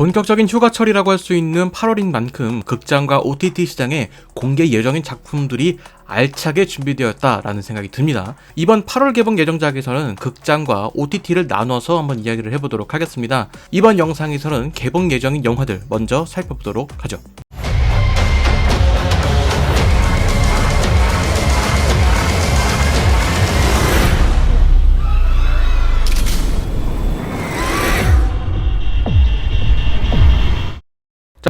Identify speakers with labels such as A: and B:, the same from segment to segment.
A: 본격적인 휴가철이라고 할 수 있는 8월인 만큼 극장과 OTT 시장에 공개 예정인 작품들이 알차게 준비되었다라는 생각이 듭니다. 이번 8월 개봉 예정작에서는 극장과 OTT를 나눠서 한번 이야기를 해보도록 하겠습니다. 이번 영상에서는 개봉 예정인 영화들 먼저 살펴보도록 하죠.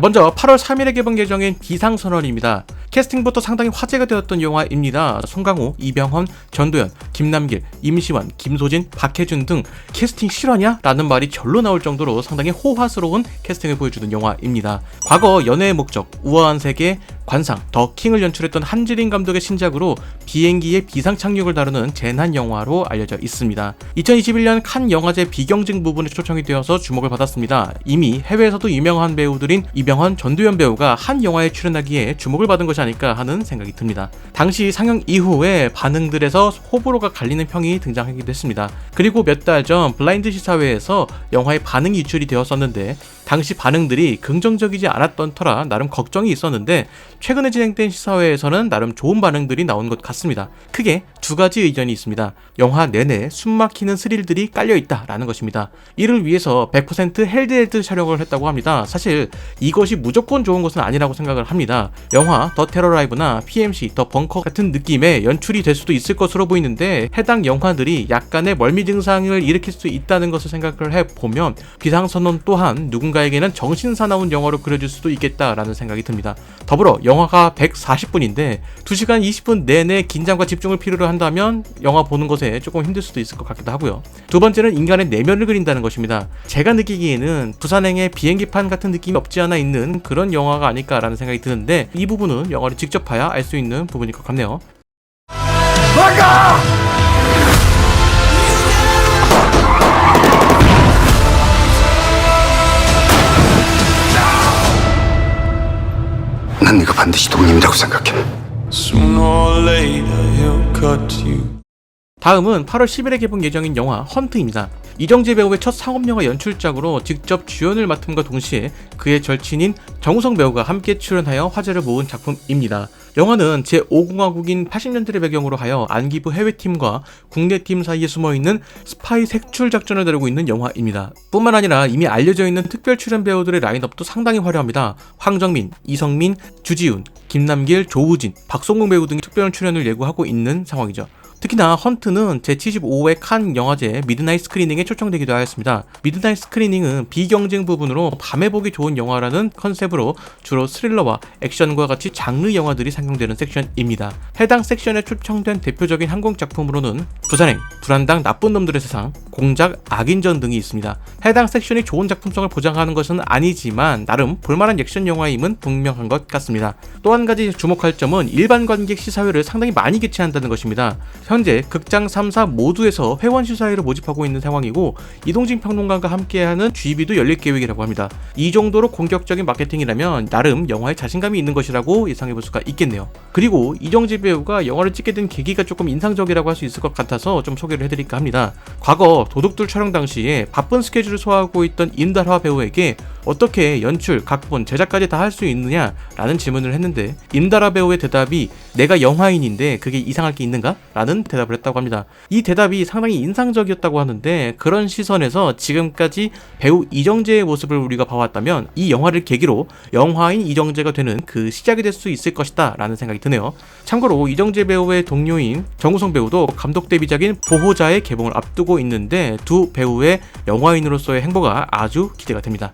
A: 먼저 8월 3일에 개봉 예정인 비상선언입니다. 캐스팅부터 상당히 화제가 되었던 영화입니다. 송강호, 이병헌, 전도연, 김남길, 임시완, 김소진, 박해준 등 캐스팅 실화냐? 라는 말이 절로 나올 정도로 상당히 호화스러운 캐스팅을 보여주는 영화입니다. 과거 연애의 목적, 우아한 세계, 관상, 더 킹을 연출했던 한지린 감독의 신작으로 비행기의 비상 착륙을 다루는 재난 영화로 알려져 있습니다. 2021년 칸 영화제 비경쟁 부분에 초청이 되어서 주목을 받았습니다. 이미 해외에서도 유명한 배우들인 이병헌, 전두연 배우가 한 영화에 출연하기에 주목을 받은 것이 아닐까 하는 생각이 듭니다. 당시 상영 이후에 반응들에서 호불호가 갈리는 평이 등장하기도 했습니다. 그리고 몇 달 전 블라인드 시사회에서 영화의 반응이 유출이 되었었는데 당시 반응들이 긍정적이지 않았던 터라 나름 걱정이 있었는데 최근에 진행된 시사회에서는 나름 좋은 반응들이 나온 것 같습니다. 크게 두 가지 의견이 있습니다. 영화 내내 숨막히는 스릴들이 깔려 있다라는 것입니다. 이를 위해서 100% 헬드헬드 촬영을 했다고 합니다. 사실 이것이 무조건 좋은 것은 아니라고 생각을 합니다. 영화 더 테러 라이브나 PMC 더 벙커 같은 느낌의 연출이 될 수도 있을 것으로 보이는데 해당 영화들이 약간의 멀미 증상을 일으킬 수 있다는 것을 생각을 해보면 비상선언 또한 누군가에게는 정신사나운 영화로 그려질 수도 있겠다라는 생각이 듭니다. 더불어 영화가 140분인데 2시간 20분 내내 긴장과 집중을 필요로 한다면 영화 보는 것에 조금 힘들 수도 있을 것 같기도 하고요. 두 번째는 인간의 내면을 그린다는 것입니다. 제가 느끼기에는 부산행의 비행기판 같은 느낌이 없지 않아 있는 그런 영화가 아닐까라는 생각이 드는데 이 부분은 영화를 직접 봐야 알 수 있는 부분일 것 같네요.
B: 난 네가 반드시 독립이라고 생각해.
A: 다음은 8월 10일에 개봉 예정인 영화 헌트입니다. 이정재 배우의 첫 상업영화 연출작으로 직접 주연을 맡음과 동시에 그의 절친인 정우성 배우가 함께 출연하여 화제를 모은 작품입니다. 영화는 제5공화국인 80년대를 배경으로 하여 안기부 해외팀과 국내팀 사이에 숨어있는 스파이 색출 작전을 다루고 있는 영화입니다. 뿐만 아니라 이미 알려져 있는 특별 출연 배우들의 라인업도 상당히 화려합니다. 황정민, 이성민, 주지훈, 김남길, 조우진, 박성웅 배우 등이 특별 출연을 예고하고 있는 상황이죠. 특히나 헌트는 제75회 칸 영화제 미드나잇 스크리닝에 초청되기도 하였습니다. 미드나잇 스크리닝은 비경쟁 부분으로 밤에 보기 좋은 영화라는 컨셉으로 주로 스릴러와 액션과 같이 장르 영화들이 상영되는 섹션입니다. 해당 섹션에 초청된 대표적인 한국 작품으로는 부산행, 불안당 나쁜 놈들의 세상, 공작, 악인전 등이 있습니다. 해당 섹션이 좋은 작품성을 보장하는 것은 아니지만 나름 볼만한 액션 영화임은 분명한 것 같습니다. 또 한 가지 주목할 점은 일반 관객 시사회를 상당히 많이 개최한다는 것입니다. 현재 극장 3사 모두에서 회원 시사회를 모집하고 있는 상황이고 이동진 평론가가 함께하는 GB도 열릴 계획이라고 합니다. 이 정도로 공격적인 마케팅이라면 나름 영화에 자신감이 있는 것이라고 예상해 볼 수가 있겠네요. 그리고 이정재 배우가 영화를 찍게 된 계기가 조금 인상적이라고 할 수 있을 것 같아서 좀 소개를 해드릴까 합니다. 과거 도둑들 촬영 당시에 바쁜 스케줄을 소화하고 있던 임달화 배우에게 어떻게 연출, 각본, 제작까지 다 할 수 있느냐 라는 질문을 했는데 임달화 배우의 대답이 내가 영화인인데 그게 이상할 게 있는가? 라는 대답을 했다고 합니다. 이 대답이 상당히 인상적이었다고 하는데 그런 시선에서 지금까지 배우 이정재의 모습을 우리가 봐왔다면 이 영화를 계기로 영화인 이정재가 되는 그 시작이 될 수 있을 것이다 라는 생각이 드네요. 참고로 이정재 배우의 동료인 정우성 배우도 감독 데뷔작인 보호자의 개봉을 앞두고 있는데 두 배우의 영화인으로서의 행보가 아주 기대가 됩니다.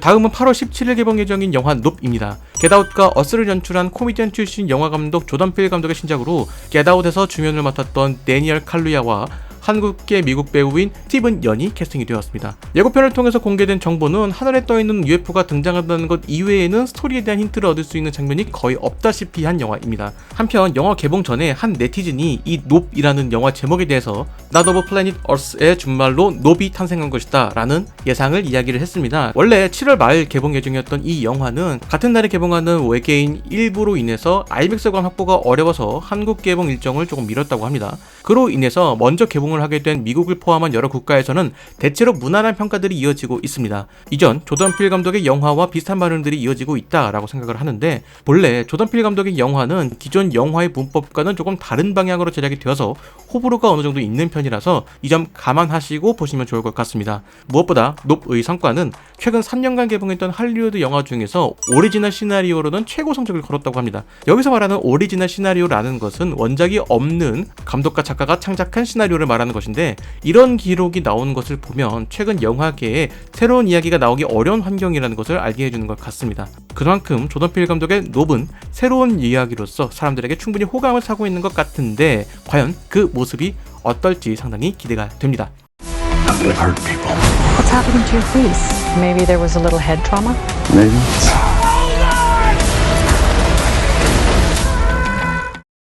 A: 다음은 8월 17일 개봉 예정인 영화 눕입니다. 겟아웃과 어스를 연출한 코미디언 출신 영화 감독 조던 필 감독의 신작으로 겟아웃에서 주연을 맡았던 데니얼 칼루야와 한국계 미국 배우인 스티븐 연이 캐스팅이 되었습니다. 예고편을 통해서 공개된 정보는 하늘에 떠있는 UFO가 등장한다는 것 이외에는 스토리에 대한 힌트를 얻을 수 있는 장면이 거의 없다시피 한 영화입니다. 한편 영화 개봉 전에 한 네티즌이 이 높이라는 영화 제목에 대해서 Not of Planet Earth의 준말로 높이 탄생한 것이다 라는 예상을 이야기를 했습니다. 원래 7월 말 개봉 예정이었던 이 영화는 같은 날에 개봉하는 외계인 일부로 인해서 아이맥스관 확보가 어려워서 한국 개봉 일정을 조금 미뤘다고 합니다. 그로 인해서 먼저 개봉 을 하게 된 미국을 포함한 여러 국가에서는 대체로 무난한 평가들이 이어지고 있습니다. 이전 조던 필 감독의 영화와 비슷한 반응들이 이어지고 있다라고 생각을 하는데 본래 조던 필 감독의 영화는 기존 영화의 문법과는 조금 다른 방향으로 제작이 되어서 호불호가 어느 정도 있는 편이라서 이 점 감안하시고 보시면 좋을 것 같습니다. 무엇보다 높의 성과는 최근 3년간 개봉했던 할리우드 영화 중에서 오리지널 시나리오로는 최고 성적을 걸었다고 합니다. 여기서 말하는 오리지널 시나리오라는 것은 원작이 없는 감독과 작가가 창작한 시나리오를 말 하는 것인데 이런 기록이 나오는 것을 보면 최근 영화계에 새로운 이야기가 나오기 어려운 환경이라는 것을 알게 해주는 것 같습니다. 그만큼 조던필 감독의 노브는 새로운 이야기로서 사람들에게 충분히 호감을 사고 있는 것 같은데 과연 그 모습이 어떨지 상당히 기대가 됩니다.
B: Hurt people.
C: What's happening to your face? Maybe there was a little head trauma?
B: Maybe.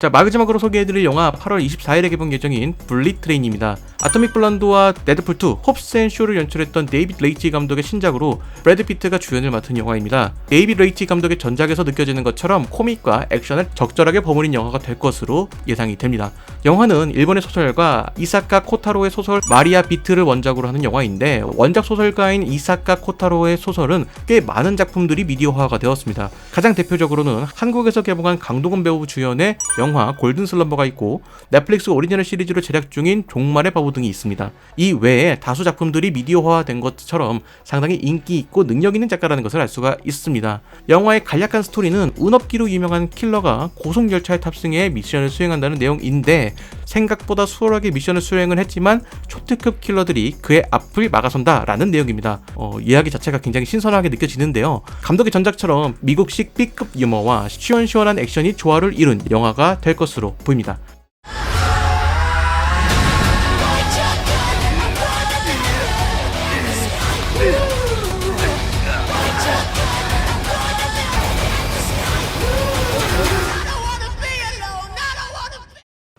A: 자 마지막으로 소개해드릴 영화 8월 24일에 개봉 예정인 블리 트레인입니다. 아토믹 블런드와 데드풀2, 홉스 앤 쇼를 연출했던 데이빗 레이치 감독의 신작으로 브래드 피트가 주연을 맡은 영화입니다. 데이빗 레이치 감독의 전작에서 느껴지는 것처럼 코믹과 액션을 적절하게 버무린 영화가 될 것으로 예상이 됩니다. 영화는 일본의 소설가 이사카 코타로의 소설 마리아 비트를 원작으로 하는 영화인데 원작 소설가인 이사카 코타로의 소설은 꽤 많은 작품들이 미디어화가 되었습니다. 가장 대표적으로는 한국에서 개봉한 강동원 배우 주연의 영화 골든 슬럼버가 있고 넷플릭스 오리지널 시리즈로 제작 중인 종말의 바보 등이 있습니다. 이 외에 다수 작품들이 미디어화된 것처럼 상당히 인기 있고 능력 있는 작가라는 것을 알 수가 있습니다. 영화의 간략한 스토리는 운업기로 유명한 킬러가 고속 열차에 탑승해 미션을 수행한다는 내용인데 생각보다 수월하게 미션을 수행을 했지만 초특급 킬러들이 그의 앞을 막아선다라는 내용입니다. 어, 이야기 자체가 굉장히 신선하게 느껴지는데요. 감독의 전작처럼 미국식 B급 유머와 시원시원한 액션이 조화를 이룬 영화가 될 것으로 보입니다.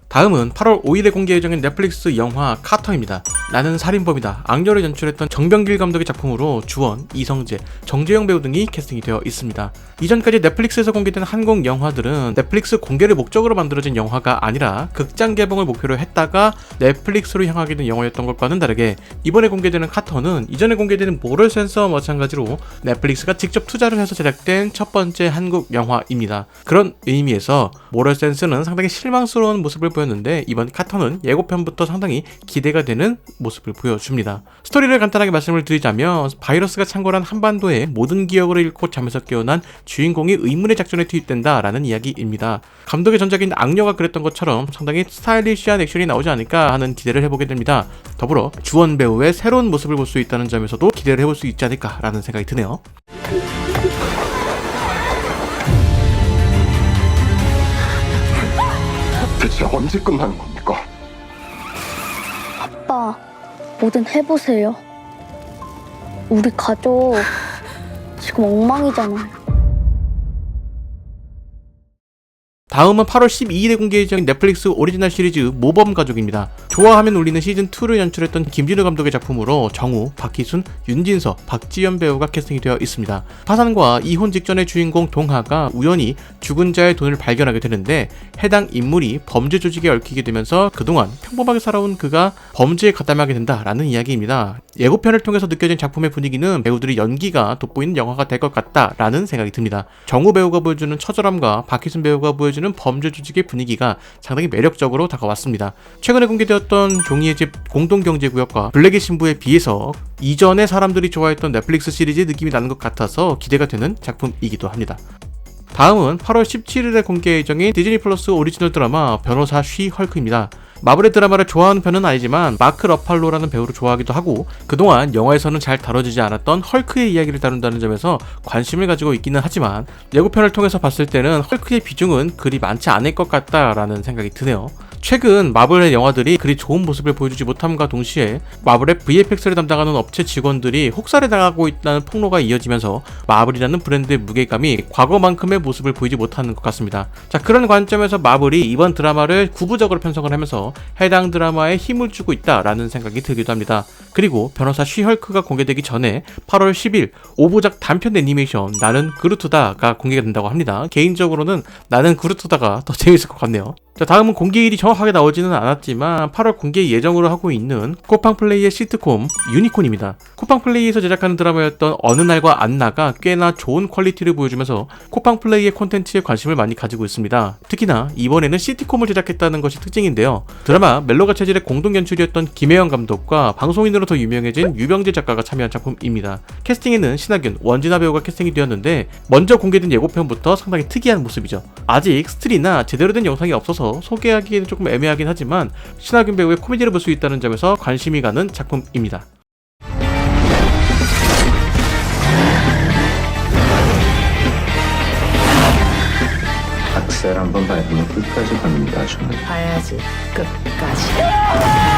A: 다음은 8월 5일에 공개 예정인 넷플릭스 영화 카터입니다. 나는 살인범이다. 악녀를 연출했던 정병길 감독의 작품으로 주원, 이성재, 정재영 배우 등이 캐스팅이 되어 있습니다. 이전까지 넷플릭스에서 공개된 한국 영화들은 넷플릭스 공개를 목적으로 만들어진 영화가 아니라 극장 개봉을 목표로 했다가 넷플릭스로 향하게 된 영화였던 것과는 다르게 이번에 공개되는 카터는 이전에 공개되는 모럴 센서와 마찬가지로 넷플릭스가 직접 투자를 해서 제작된 첫 번째 한국 영화입니다. 그런 의미에서 모럴 센스는 상당히 실망스러운 모습을 보였는데 이번 카터는 예고편부터 상당히 기대가 되는 모습을 보여줍니다. 스토리를 간단하게 말씀을 드리자면 바이러스가 창궐한 한반도의 모든 기억을 잃고 잠에서 깨어난 주인공이 의문의 작전에 투입된다라는 이야기입니다. 감독의 전작인 악녀가 그랬던 것처럼 상당히 스타일리시한 액션이 나오지 않을까 하는 기대를 해보게 됩니다. 더불어 주원 배우의 새로운 모습을 볼 수 있다는 점에서도 기대를 해볼 수 있지 않을까라는 생각이 드네요.
B: 대체 언제 끝나는 겁니까?
D: 아빠, 뭐든 해보세요. 우리 가족 지금 엉망이잖아요.
A: 다음은 8월 12일에 공개 예정인 넷플릭스 오리지널 시리즈 모범 가족입니다. 좋아하면 울리는 시즌2를 연출했던 김진우 감독의 작품으로 정우, 박희순, 윤진서, 박지연 배우가 캐스팅이 되어 있습니다. 파산과 이혼 직전의 주인공 동하가 우연히 죽은 자의 돈을 발견하게 되는데 해당 인물이 범죄 조직에 얽히게 되면서 그동안 평범하게 살아온 그가 범죄에 가담하게 된다라는 이야기입니다. 예고편을 통해서 느껴진 작품의 분위기는 배우들의 연기가 돋보이는 영화가 될 것 같다라는 생각이 듭니다. 정우 배우가 보여주는 처절함과 박희순 배우가 보여주는 범죄 조직의 분위기가 상당히 매력적으로 다가왔습니다. 최근에 공개되었던 종이의 집 공동경제구역과 블랙의 신부에 비해서 이전에 사람들이 좋아했던 넷플릭스 시리즈의 느낌이 나는 것 같아서 기대가 되는 작품이기도 합니다. 다음은 8월 17일에 공개 예정인 디즈니 플러스 오리지널 드라마 변호사 쉬 헐크입니다. 마블의 드라마를 좋아하는 편은 아니지만 마크 러팔로라는 배우를 좋아하기도 하고 그동안 영화에서는 잘 다뤄지지 않았던 헐크의 이야기를 다룬다는 점에서 관심을 가지고 있기는 하지만 예고편을 통해서 봤을 때는 헐크의 비중은 그리 많지 않을 것 같다라는 생각이 드네요. 최근 마블의 영화들이 그리 좋은 모습을 보여주지 못함과 동시에 마블의 VFX를 담당하는 업체 직원들이 혹사를 당하고 있다는 폭로가 이어지면서 마블이라는 브랜드의 무게감이 과거만큼의 모습을 보이지 못하는 것 같습니다. 자 그런 관점에서 마블이 이번 드라마를 구부적으로 편성을 하면서 해당 드라마에 힘을 주고 있다라는 생각이 들기도 합니다. 그리고 변호사 쉬헐크가 공개되기 전에 8월 10일 5부작 단편 애니메이션 나는 그루트다가 공개가 된다고 합니다. 개인적으로는 나는 그루트다가 더 재밌을 것 같네요. 자 다음은 공개일이 정확하게 나오지는 않았지만 8월 공개 예정으로 하고 있는 쿠팡 플레이의 시트콤 유니콘입니다. 쿠팡 플레이에서 제작하는 드라마였던 어느 날과 안나가 꽤나 좋은 퀄리티를 보여주면서 쿠팡 플레이의 콘텐츠에 관심을 많이 가지고 있습니다. 특히나 이번에는 시티콤을 제작했다는 것이 특징인데요. 드라마 멜로가 체질의 공동 연출이었던 김혜영 감독과 방송인으로 더 유명해진 유병재 작가가 참여한 작품입니다. 캐스팅에는 신하균, 원진아 배우가 캐스팅이 되었는데 먼저 공개된 예고편부터 상당히 특이한 모습이죠. 아직 스틸이나 제대로 된 영상이 없어서 소개하기에는 조금 애매하긴 하지만 신하균 배우의 코미디를 볼 수 있다는 점에서 관심이 가는 작품입니다.
E: 한 번 밟으면 끝까지 갑니다, 저는.
C: 봐야지. 끝까지.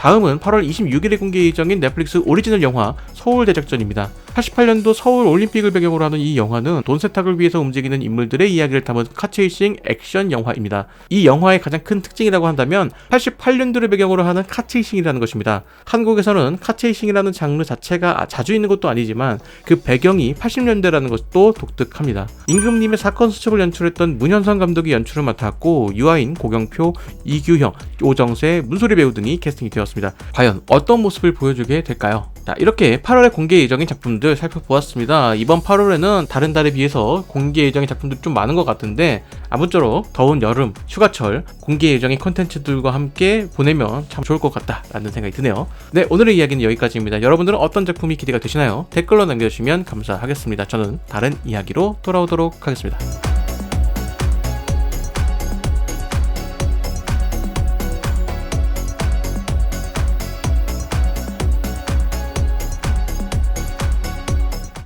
A: 다음은 8월 26일에 공개 예정인 넷플릭스 오리지널 영화 서울 대작전입니다. 88년도 서울 올림픽을 배경으로 하는 이 영화는 돈 세탁을 위해서 움직이는 인물들의 이야기를 담은 카체이싱 액션 영화입니다. 이 영화의 가장 큰 특징이라고 한다면 88년도를 배경으로 하는 카체이싱이라는 것입니다. 한국에서는 카체이싱이라는 장르 자체가 자주 있는 것도 아니지만 그 배경이 80년대라는 것도 독특합니다. 임금님의 사건 수첩을 연출했던 문현선 감독이 연출을 맡았고 유아인, 고경표, 이규형, 오정세, 문소리 배우 등이 캐스팅이 되었습니다. 과연 어떤 모습을 보여주게 될까요? 자, 이렇게 8월에 공개 예정인 작품들 살펴보았습니다. 이번 8월에는 다른 달에 비해서 공개 예정인 작품들이 좀 많은 것 같은데 아무쪼록 더운 여름, 휴가철, 공개 예정인 컨텐츠들과 함께 보내면 참 좋을 것 같다라는 생각이 드네요. 네, 오늘의 이야기는 여기까지입니다. 여러분들은 어떤 작품이 기대가 되시나요? 댓글로 남겨주시면 감사하겠습니다. 저는 다른 이야기로 돌아오도록 하겠습니다.